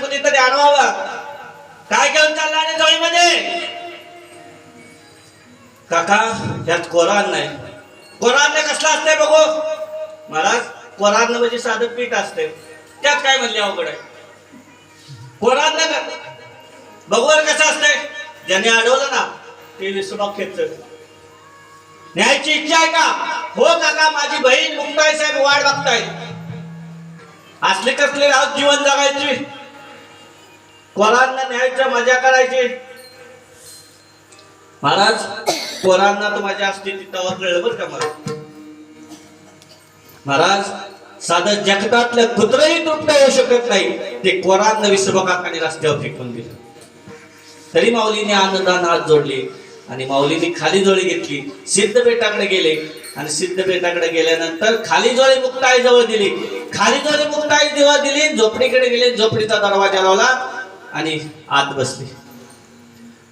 कुणीतरी अडवावं काय घेऊन चालला आणि जळीमध्ये? काका यात कोरान नाही. कोरान कसला असतंय बघू. महाराज कोरान म्हणजे साधं पीठ असते त्यात काय म्हणले अवघड आहे? कोरान का? बघूवर कसं असतंय. ज्याने अडवलं ना ते विसुबाग खेच न्यायची इच्छा आहे का? हो काका माझी बहीण मुक्ताई साहेब वाट बघतायत. असले कसले राहत जीवन जगायची? कोरांना न्यायच्या मजा करायची. महाराज पोरांना तर माझ्या असते तिथं कळलं बरं का मला महाराज साधं जगतातलं कुत्रही तृप्त येऊ शकत नाही. ते कोरांना विसर्बकाकाने रस्त्यावर फेकून दिलं. तरी माऊलीने अन्नदान हात जोडले आणि माऊलीने खाली जोळी घेतली. सिद्ध बेटाकडे गेले आणि सिद्ध बेटाकडे गेल्यानंतर खाली जोळी मुक्ताई जवळ दिली. खाली जोळी मुक्ताई जेव्हा दिली झोपडीकडे गेले झोपडीचा दरवाजा लावला. आणि आत बसली.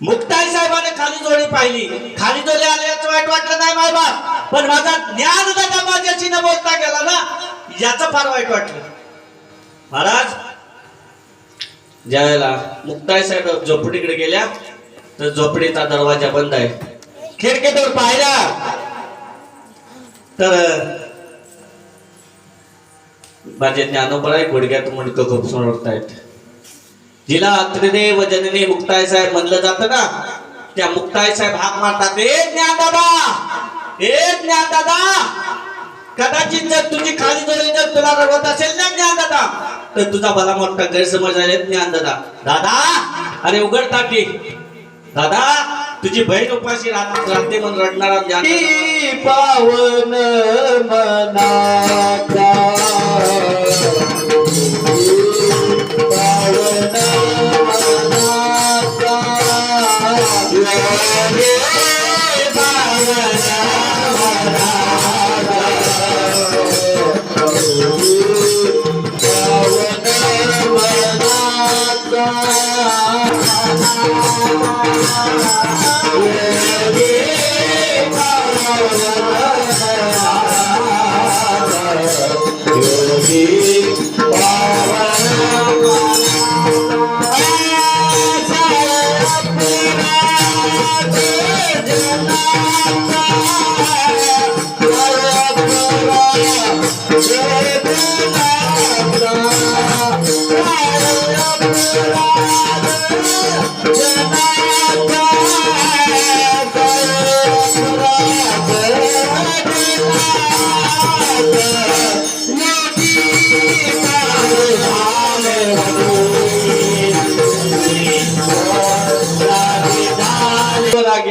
मुक्ताई साहेबाने खाली जोडी पाहिली. खाली जोडी आल्याचं वाईट वाटलं नाही माय बाप. पण माझा ज्ञान दादा माझ्याशी न बोलता गेला ना याचं फार वाईट वाटलं. महाराज ज्यावेळेला मुक्ताई साहेब झोपडीकडे गेल्या तर झोपडीचा दरवाजा बंद आहे. खिडकीतून पाहिला. तर माझे ज्ञानोबळ आहे गुडघ्यात मुंडकं खूप सोडतायत. जिला अत्रिदेव जननी मुक्ताय साहेब म्हणलं जातं ना त्या मुक्ताय साहेब हाक मारतात ए ज्ञान दादा ए ज्ञान दादा कदाचित जर तुझी खाली जोडी जर तुला रडवत असेल ना ज्ञान दादा तर तुझा भला मोठा गैरसमज झाले ज्ञान दादा दादा अरे उघड ताटी. दादा तुझी बहीण उपाशी राहते म्हणून रडणारा ज्ञान पावन मना Thank you.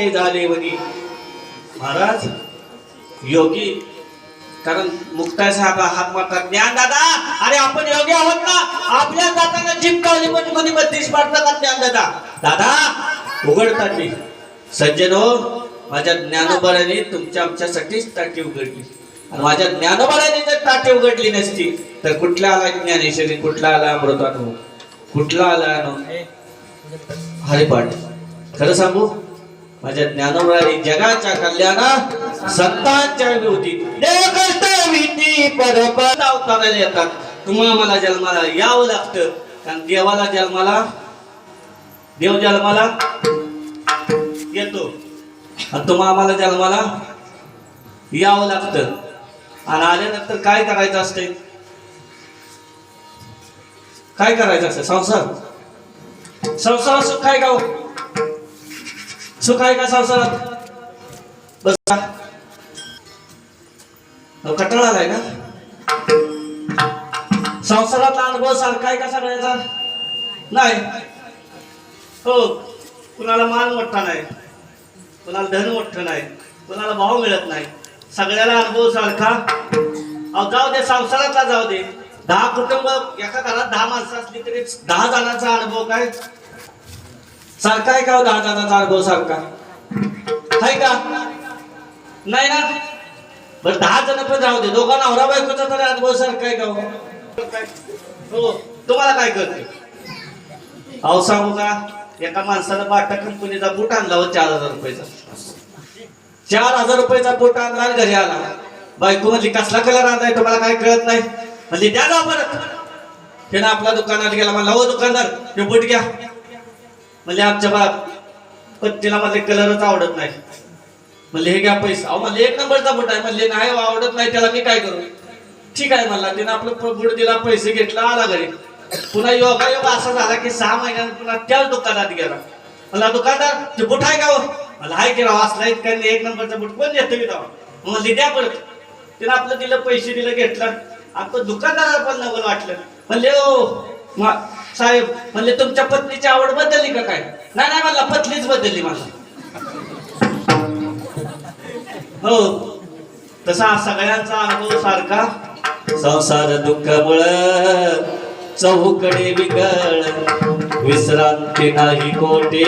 लागे झाले वनी महाराज योगी कारण मुक्ता साहेब हात मारतात. ज्ञान दादा अरे आपण योगी आहोत ना? आपल्या दाताने चिपकावली पण म्हणजे कोणी बत्तीस मारतात ज्ञान दादा. दादा उघडतात मी सज्जन हो माझ्या ज्ञानोबराने तुमच्या आमच्यासाठीच ताटी उघडली. आणि माझ्या ज्ञानोबराने जर ताटी उघडली नसती तर कुठला आला ज्ञानेश्वरी? कुठला आला अमृतानुभव कुठला आला अनु हरिपाठ खरं सांगू? माझ्या ज्ञानोबराने जगाच्या कल्याणा संतांच्या विरोधी अवताराला येतात. तुम्हाला मला जन्माला यावं लागतं. कारण देवाला जन्माला देव जन्माला येतो. आणि तुम्हाला मला जन्माला यावं लागतं. आणि आल्यानंतर काय करायचं असते काय करायचं असतं संसार. संसार असं काय गाव? सुख आहे का संसारात? बस का? अहो, आलाय ना? संसारातला अनुभव सारखा आहे का सगळ्याचा? नाही. हो कुणाला मान मोठा नाही. कुणाला धन मोठं नाही. कुणाला भाव मिळत नाही. सगळ्याला अनुभव सारखा. अहो जाऊ दे संसारातला जाऊ दे. दहा कुटुंब एका घरात दहा माणसं असली तरी दहा जणांचा अनुभव काय? सारखा आहे का दहा जणांचा अनुभव सारखा आहे का? नाही ना? बरं दहा जण पण राहू दे. दोघा नवरा बायकोचा तरी अनुभव सारखा आहे का हो? हो तुम्हाला काय करते अहो सांगू का? एका माणसाला बाटा कंपनीचा बूट आणला हो चार हजार रुपयाचा. चार हजार रुपयाचा बूट आणला आणि घरी आला. बायको म्हणजे कसला कलर आणलाय? तुम्हाला काय कळत नाही? म्हणजे द्या जा परत. त्यानं आपल्या दुकानात गेला म्हणला हो दुकानदार हे बूट घ्या. म्हणजे आमच्या बाप पत्तीला माझे कलरच आवडत नाही. म्हणले हे घ्या पैसा. अहो म्हणले एक नंबरचा बोट आहे. म्हणले नाही हो, आवडत नाही त्याला मी काय करू? ठीक आहे म्हणला त्यानं आपलं प- दिला पैसे घेतला आला घरी. पुन्हा योगा योग असा झाला की सहा महिन्यानं पुन्हा त्याच दुकानात गेला. मला दुकानदार ते बुट आहे का हो? मला हाय की राव असला इतका एक नंबरचा बुट कोण देतो मी राव? म्हणले द्या परत. त्यानं आपलं दिलं पैसे दिलं घेतलं. आपलं दुकानदाराला पण नवल वाटलं. म्हणले ओ साहेब म्हणले तुमच्या पत्नीची आवड बदलली का काय? नाही नाही मला पत्नीच बदलली मला हो. तसा सगळ्यांचा अनुभव सारखा. संसार दुःखमुळ चौकडे बिघड. विश्रांती नाही कोटे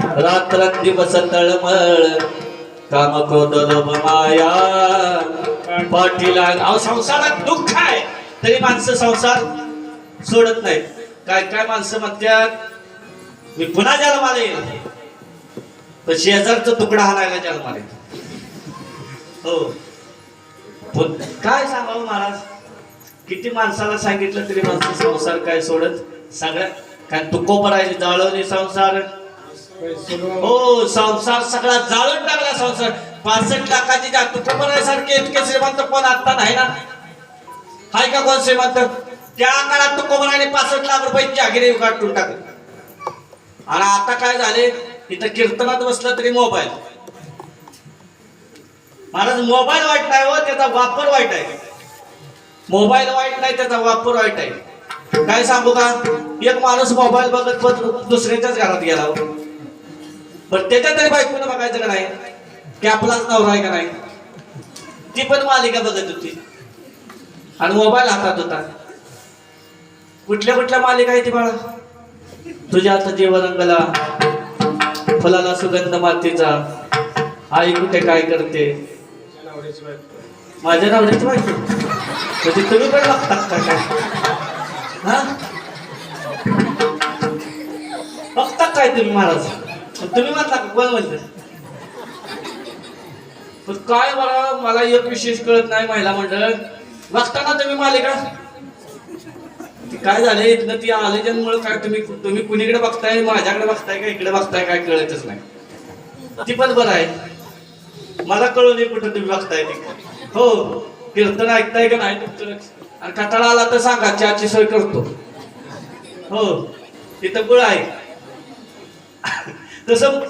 रात्र दिवस तळमळ. काम क्रोध लोभ माया. पाठीला अहो संसारात दुःख आहे. तरी माणसं संसार सोडत नाहीत. काय काय माणसं म्हणतात मी पुन्हा जन्माला येईल पण शेजारचा तुकडा हाणायला जन्माला येईल हो. पण काय सांगावं महाराज? किती माणसाला सांगितलं तरी माणसं संसार काय सोडत? सगळ्या काय तुकोपरायचे जाळवणे संसार? हो संसार सगळा जाळून टाकला संसार. पासष्ट लाखाची जा तुको इतके श्रीमंत कोण आता नाही ना? हाय का कोण श्रीमंत? त्या काळात तुको पडायने पासष्ट लाख रुपये जागिरी काढून टाकले. आणि आता काय झाले? इथं कीर्तनात बसलं तरी मोबाईल. महाराज मोबाईल वाईट नाही हो त्याचा वापर वाईट आहे. मोबाईल वाईट नाही त्याचा वापर वाईट आहे. काय सांगू का? एक माणूस मोबाईल बघत बघत दुसऱ्याच्याच घरात गेला हो. पण त्याच्या तरी बायकोनं बघायचं का नाही? की आपलाच नवरा आहे का नाही? ती पण मालिका बघत होती. आणि मोबाईल हातात होता. कुठल्या कुठल्या मालिका आहे ती बाळा? तुझ्या आता जीवरंगला फुलाला सुगंध मातीचा आई कुठे काय करते? माझ्या नवऱ्याची बायको. म्हणजे तुम्ही पण बघतात का काय? हा? बघता काय तुम्ही महाराज? तुम्ही म्हणता का? कोण म्हणते? पण काय बघा मला एक विशेष कळत नाही महिला मंडळ. बघताना तुम्ही मालिका? काय झालंय इथलं ती आलेजनमुळे काय तुम्ही तुम्ही कुणीकडे बघताय माझ्याकडे बघताय का इकडे बघताय काय कळतच नाही. ती पण बरं आहे. मला कळवली कुठं तुम्ही बघताय ते. हो कीर्तन ऐकताय का नाही तुमचं आणि कटाळा आला तर सांगा चहाची सोय करतो. हो तिथं गुळ आहे. तसं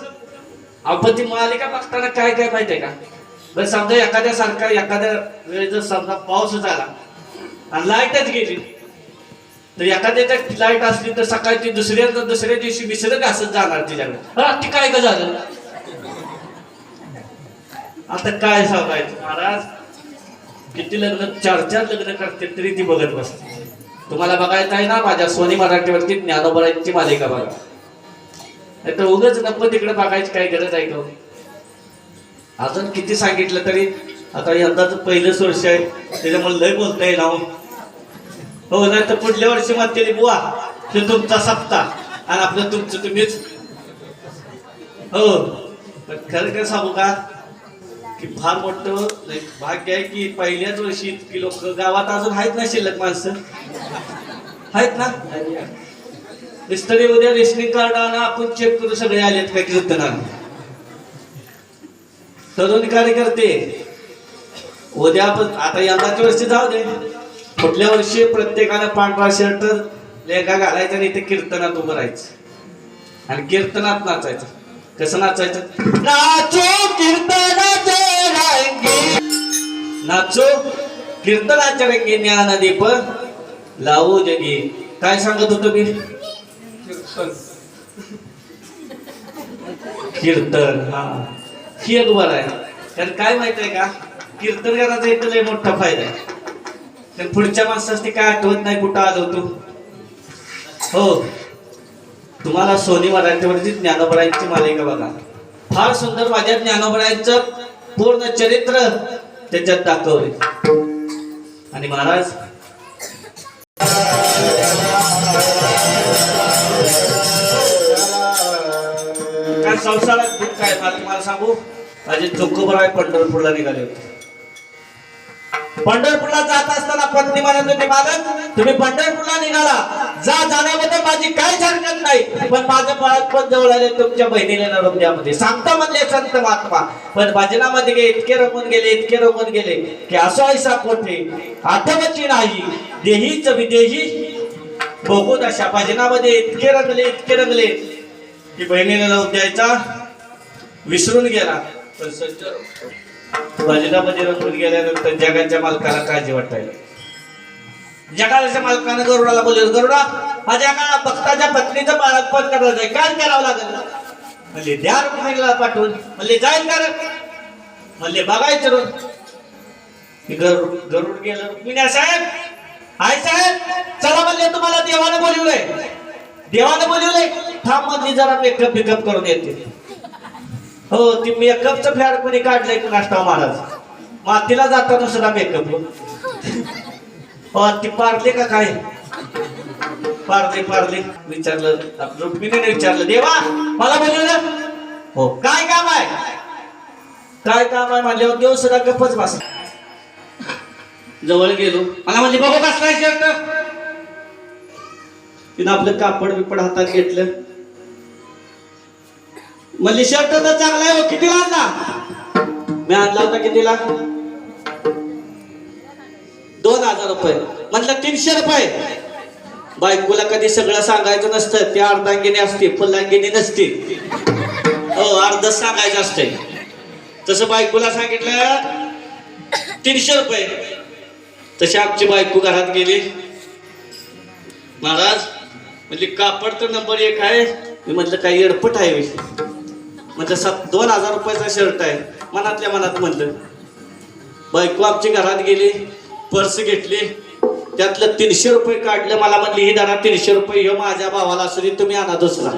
आपत्ती ती मालिका बघताना काय काय माहितीये का? बरं समजा एखाद्या सारखा एखाद्या वेळेस जर समजा पाऊसच आला आणि लाईटच गेली तर एखाद्याच्या लाइट असली तर सकाळची ती दुसऱ्या दुसऱ्या दिवशी विसरत असत जाणार तिच्याकडे. अरे ती काय का झालं? आता काय सांगायचं? महाराज किती लग्न चार चार लग्न करते तरी ती बघत बसते. तुम्हाला बघायचं आहे ना माझ्या सोनी मराठीवरती ज्ञानोबराईची मालिका बघा. नाही तर उगाच गप्प तिकडे बघायची काही गरज आहे का? अजून किती सांगितलं तरी आता यंदाच पहिलंच वर्ष आहे. त्याच्यामुळे लय बोलता येईल हो नाही तर पुढल्या वर्षी म्हणते बुवा. ते तुमचा सप्ताह. आणि आपलं तुमचं तुम्हीच. हो. पण खरं खरं सांगू का? की फार मोठं भाग्य आहे की पहिल्याच वर्षी इतकी लोक गावात अजून आहेत ना शिल्लक माणसं? आहेत ना? मिस्त्री उद्या रेशनिंग कार्ड आणा आपण चेक करू सगळे आलेत काय कीर्तना तरुण कार्यकर्ते उद्या आपण आता यंदाच्या वर्षी जाऊ दे. कुठल्या वर्षी प्रत्येकाला पांढरा शर्ट लेखा घालायचा आणि इथे कीर्तनात उभं राहायचं? आणि कीर्तनात नाचायचं. कसं नाचायचं? नाचो कीर्तनाचे नाचो कीर्तनाच्या रंगी ज्ञानदीप लावू जगी. काय सांगत होतो मी? कीर्तन हा. ही एक बरं आहे. कारण काय माहीत आहे का? कीर्तन करायचा इथं लय मोठा फायदा आहे. तर पुढच्या माणसास ते काय आठवत नाही कुठं आलो तू हो. तुम्हाला सोनी मराठीवरती ज्ञानोबरायांची मालिका बघा. फार सुंदर माझ्या ज्ञानोबरायांचं पूर्ण चरित्र त्याच्यात दाखवले आणि महाराज काय संसारात दुःख आहे मला तुम्हाला सांगू? माझे चोकोबर आहे पंढरपूरला निघाले होते. पंढरपूरला जात असताना पत्नी म्हणत होती मालक तुम्ही पंढरपूरला निघाला. जा जाण्याबद्दल माझी काहीच हरकत नाही. पण माझं बाळपण जवळ आले तुमच्या बहिणीला नरम द्यामध्ये. सांगता म्हणले संत महात्मा. पण भजनामध्ये गे इतके रमून गेले इतके रमून गेले की असो ऐसा कोठे? आठवची नाही. देहीच विदेही बघून अशा भजनामध्ये इतके रंगले इतके रंगले की बहिणीला नरम द्यायचा विसरून गेला. पण सज्जन भजनामध्ये रंगून गेल्यानंतर जगाच्या मालकाला काळजी वाटायला. जगाच्या मालकानं गरुडाला बोलले गरुडा माझ्या का भक्ताच्या पत्नीचं बाळगपण करायचं आहे काय करावं लागेल म्हणजे द्या रुक्मिणीला पाठवून. म्हणजे जाईल कर म्हणजे बघायचं रोज गरुड गरुड गेलं. रुक्मिणी साहेब. आय साहेब चला म्हणले तुम्हाला देवानं बोलवलंय. देवानं बोलवलंय? थांब म्हणली जरा मेकअप बिकअप करून येते. हो ती मेकअपचं फॅड कोणी काढलंय नाश्ता महाराज मातीला जाता दुसरा मेकअप हो ती पारले का काय? पारले पारले. विचारलं रुक्मिणीने विचारलं देवा मला बोलवलं हो. काय काम आहे? काय काम आहे? म्हणल्यावर देव सुद्धा गप्पच बस जवळ गेलो. मला म्हणजे बघू कसलाय शर्ट. तिनं आपलं कापड बिपड हातात घेतलं. म्हणजे शर्ट तर चांगला आहे हो कितीला आणला मी आणला होता कितीला? दोन हजार रुपये. म्हटलं तीनशे रुपये. बायकोला कधी सगळं सांगायचं नसतं ते अर्धांगिनी असते फुलांगिनी नसते. हो अर्ध सांगायचं असते. तसं बायकोला सांगितलं तीनशे रुपये. तशी आमची बायको घरात गेली. महाराज म्हणजे कापड तर नंबर एक आहे. मी म्हटलं काही एडपट आहे. बे. म्हटलं सात दोन हजार रुपयाचा शर्ट आहे मनातल्या मनात म्हटलं बायको आमची घरात गेली पर्स घेतली त्यातलं तीनशे रुपये काढलं मला म्हणली ही दारा तीनशे रुपये ह्यो माझ्या भावाला असू दे तुम्ही आणा दुसरा.